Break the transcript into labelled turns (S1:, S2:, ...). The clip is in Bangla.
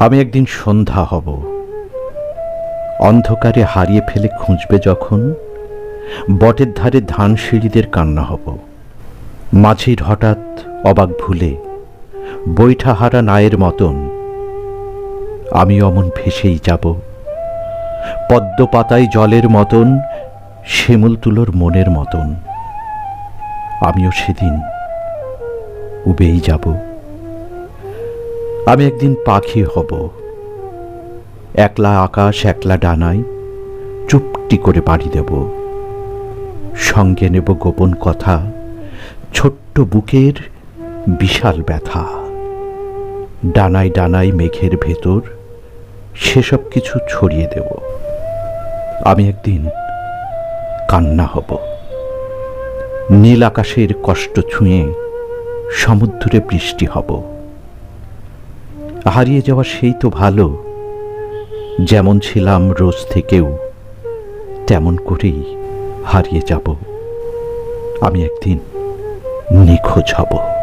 S1: আমি একদিন সন্ধ্যা হব। অন্ধকারে হারিয়ে ফেলে খুঁজবে যখন, বটের ধারে ধান সিঁড়িদের কান্না হব। মাঝির হঠাৎ অবাক ভুলে বৈঠা হারা নায়ের মতন, আমি অমন ভেসেই যাব। পদ্ম পাতায় জলের মতন শিমুল তুলোর মনের মতন। আমিও সেদিন উবেই যাব। আমি একদিন পাখি হব। একলা আকাশ, একলা ডানায় চুপটি করে বাড়ি দেব। সঙ্গে নেব গোপন কথা, ছোট্ট বুকের বিশাল ব্যথা। ডানায় ডানায় মেঘের ভেতর সেসব কিছু ছড়িয়ে দেব। আমি একদিন কান্না হব। নীল আকাশের কষ্ট ছুঁয়ে সমুদ্রে বৃষ্টি হব। হারিয়ে যাওয়া সেই তো ভালো। যেমন ছিলাম রোজ থেকেও, তেমন করেই হারিয়ে যাব। আমি একদিন নিখোঁজ হব।